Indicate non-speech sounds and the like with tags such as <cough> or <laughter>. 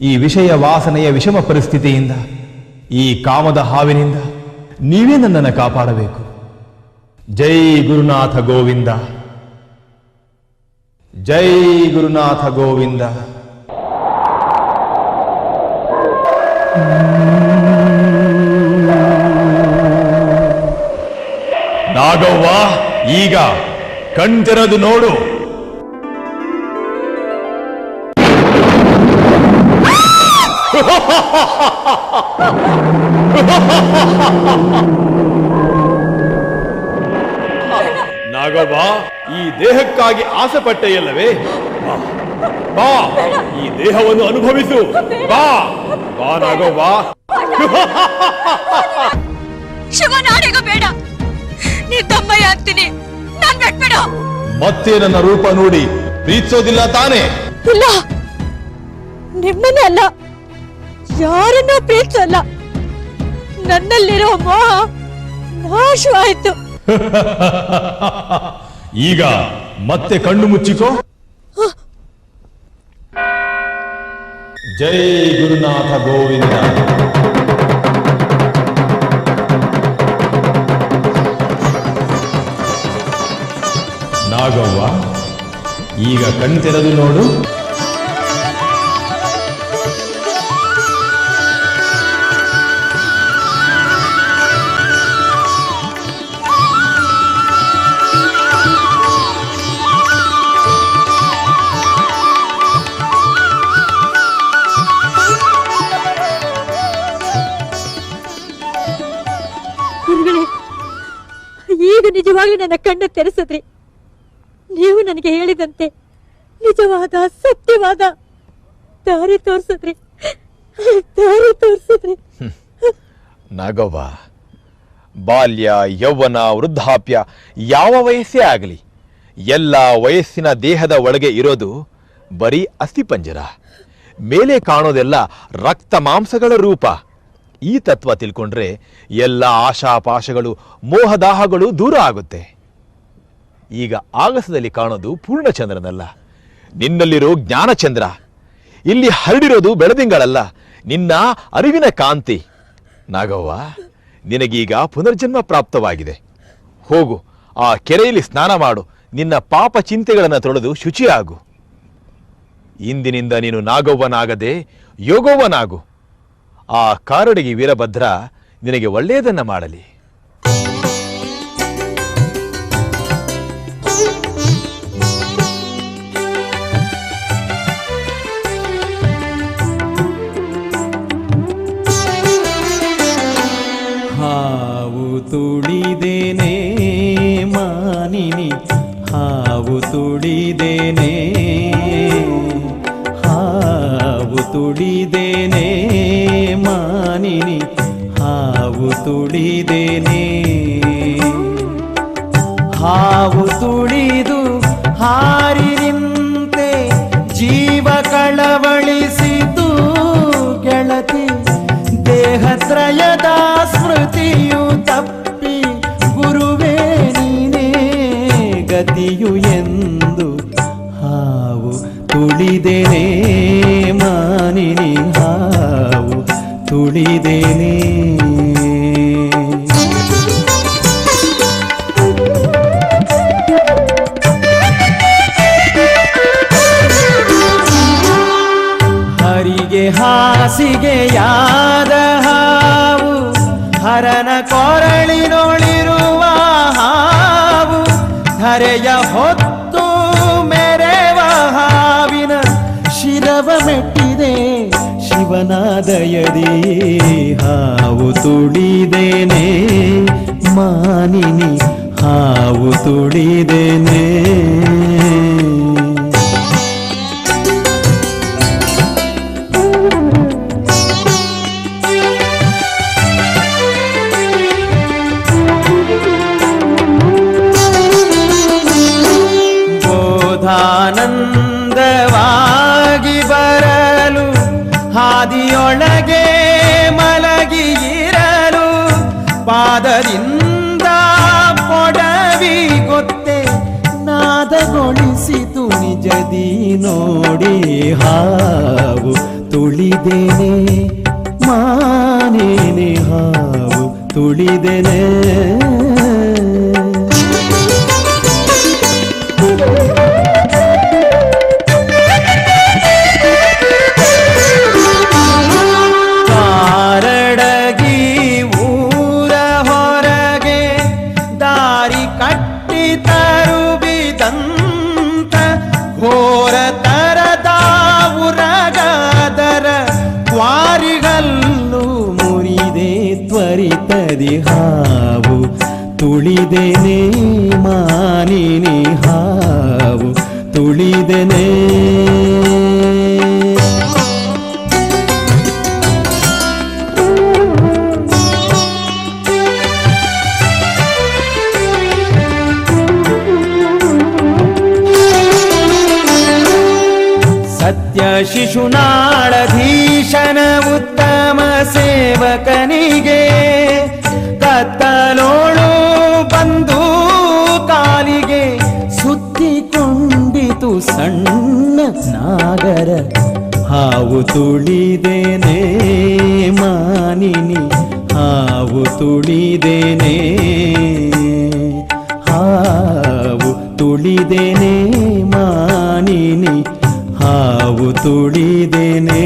ಈ ವಿಷಯ ವಾಸನೆಯ ವಿಷಮ ಪರಿಸ್ಥಿತಿಯಿಂದ, ಈ ಕಾಮದ ಹಾವಿನಿಂದ ನೀವೇ ನನ್ನನ್ನು ಕಾಪಾಡಬೇಕು. ಜೈ ಗುರುನಾಥ ಗೋವಿಂದ. ಜೈ ಗುರುನಾಥ ಗೋವಿಂದ. ನಾಗವ್ವ, ಈಗ ಕಣ್ತೆರೆದು ನೋಡು. ನಾಗವ್ವ ಈ ದೇಹಕ್ಕಾಗಿ ಆಸೆ ಪಟ್ಟೆಯಲ್ಲವೇ? ಬಾ, ಈ ದೇಹವನ್ನು ಅನುಭವಿಸು. ಬಾ. ಬಾ ನಾಗವ್ವ. ಶಿವ ನಾಳೆಗೂ ಬೇಡ. ನೀ ತಮ್ಮಯ್ಯ ಅಂತೀನಿ. ನಾನ್ ಬಿಟ್ಬಿಡು. ಮತ್ತೆ ನನ್ನ ರೂಪ ನೋಡಿ ಪ್ರೀತಿಸೋದಿಲ್ಲ ತಾನೇ? ಇಲ್ಲ. ನಿಮ್ಮನೆ ಅಲ್ಲ. ಯಾರನ್ನ ಪ್ರೀತಿಸಲ್ಲ. ನನ್ನಲ್ಲಿರೋ ಮೋಹ ನಾಶವಾಯ್ತು. <laughs> ಈಗ ಮತ್ತೆ ಕಣ್ಣು ಮುಚ್ಚಿಕೋ. ಜೈ ಗುರುನಾಥ ಗೋವಿಂದ. ನಾಗವ್ವ ಈಗ ಕಣ್ತೆರೆದು ನೋಡು. ನಿಜವಾಗ್ಲೂ ನನ್ನ ಕಣ್ಣು ತೆರೆಸಿದ್ರಿ. ನೀವು ನನಗೆ ಹೇಳಿದಂತೆ ನಿಜವಾದ, ಸತ್ಯವಾದ ದಾರಿ ತೋರಿಸಿದ್ರಿ. ದಾರಿ ತೋರಿಸಿದ್ರಿ. ನಾಗವ್ವ, ಬಾಲ್ಯ, ಯೌವನ, ವೃದ್ಧಾಪ್ಯ ಯಾವ ವಯಸ್ಸೇ ಆಗಲಿ, ಎಲ್ಲ ವಯಸ್ಸಿನ ದೇಹದ ಒಳಗೆ ಇರೋದು ಬರೀ ಅಸ್ಥಿಪಂಜರ ಮೇಲೆ ಕಾಣೋದೆಲ್ಲ ರಕ್ತ ಮಾಂಸಗಳ ರೂಪ. ಈ ತತ್ವ ತಿಳ್ಕೊಂಡ್ರೆ ಎಲ್ಲ ಆಶಾಪಾಶಗಳು, ಮೋಹದಾಹಗಳು ದೂರ ಆಗುತ್ತೆ. ಈಗ ಆಗಸದಲ್ಲಿ ಕಾಣೋದು ಪೂರ್ಣಚಂದ್ರನಲ್ಲ. ನಿನ್ನಲ್ಲಿರೋ ಜ್ಞಾನಚಂದ್ರ. ಇಲ್ಲಿ ಹರಡಿರೋದು ಬೆಳದಿಂಗಳಲ್ಲ. ನಿನ್ನ ಅರಿವಿನ ಕಾಂತಿ. ನಾಗವ್ವ, ನಿನಗೀಗ ಪುನರ್ಜನ್ಮ ಪ್ರಾಪ್ತವಾಗಿದೆ. ಹೋಗು, ಆ ಕೆರೆಯಲ್ಲಿ ಸ್ನಾನ ಮಾಡು. ನಿನ್ನ ಪಾಪ ಚಿಂತೆಗಳನ್ನು ತೊಳೆದು ಶುಚಿಯಾಗು. ಇಂದಿನಿಂದ ನೀನು ನಾಗವ್ವನಾಗದೆ ಯೋಗವ್ವನಾಗು. ಆ ಕಾರಡಿಗೆ ವೀರಭದ್ರ ನಿನಗೆ ಒಳ್ಳೆಯದನ್ನ ಮಾಡಲಿ. ಹಾವು ತುಳಿದೇನೆ ಮಾನಿನಿ ಹಾವು ತುಳಿದೇನೆ ಹಾವು ತುಳಿದೇನೆ ತುಳಿದೇನೆ ಹಾವು ತುಳಿದು ಹಾರಿ ನಿಂತೆ ಜೀವ ಕಳವಳಿಸಿತು ಗೆಳತಿ. ದೇಹತ್ರಯದ ಸ್ಮೃತಿಯು ತಪ್ಪಿ ಗುರುವೇ ನೀನೇ ಗತಿಯು ಎಂದು ಹಾವು ತುಳಿದೇನೆ ಮಾನಿನಿ ಹಾವು ತುಳಿದೇನೆ. ಹಾಸಿಗೆಯಾದ ಹಾವು, ಹರನ ಕೊರಳಿನೊಳಿರುವ ಹಾವು, ಧರೆಯ ಹೊತ್ತು ಮೆರೆವ ಹಾವಿನ ಶಿರವ ಮೆಟ್ಟಿದೆ ಶಿವನಾದಯದಿ ಹಾವು ತುಳಿದೇನೆ, ಮಾನಿನಿ ಹಾವು ತುಳಿದೇನೆ. ಹಾದಿಯೊಳಗೆ ಮಲಗಿಯಿರಲು ಪಾದದಿಂದ ಪೊಡವಿ ಗೊತ್ತೆ ನಾದಗೊಳಿಸಿತು ನಿಜದಿ ನೋಡಿ ಹಾವು ತುಳಿದೇನೆ ಮಾನೇನೆ ಹಾವು ತುಳಿದೇನೆ. ದಾರಿ ಕಟ್ಟಿ ತರುಬಿದಂತ ಘೋರ ತರದಾವುರಗಾದರ ಕ್ವಾರಿಗಲ್ಲು ಮುರಿದೆ ತ್ವರಿತದಿ ಹಾವು ತುಳಿದೆನೆ ಮಾನಿನಿ ಹಾವು ತುಳಿದೇನೆ ಸತ್ಯ ಶಿಶುನಾಳಧೀಶನ ಉತ್ತಮ ಸೇವಕನಿಗೆ ಕತ್ತಲೋಳು ಬಂದು ಕಾಲಿಗೆ ಸುತ್ತಿಕೊಂಡಿತು ಸಣ್ಣ ನಾಗರ. ಹಾವು ತುಳಿದೇನೆ ಮಾನಿನಿ, ಹಾವು ತುಳಿದೇನೆ ಹಾವು ತುಳಿದೇನೆ ಮಾನಿನಿ. ಹಾವು ತುಳಿದೇನೆ.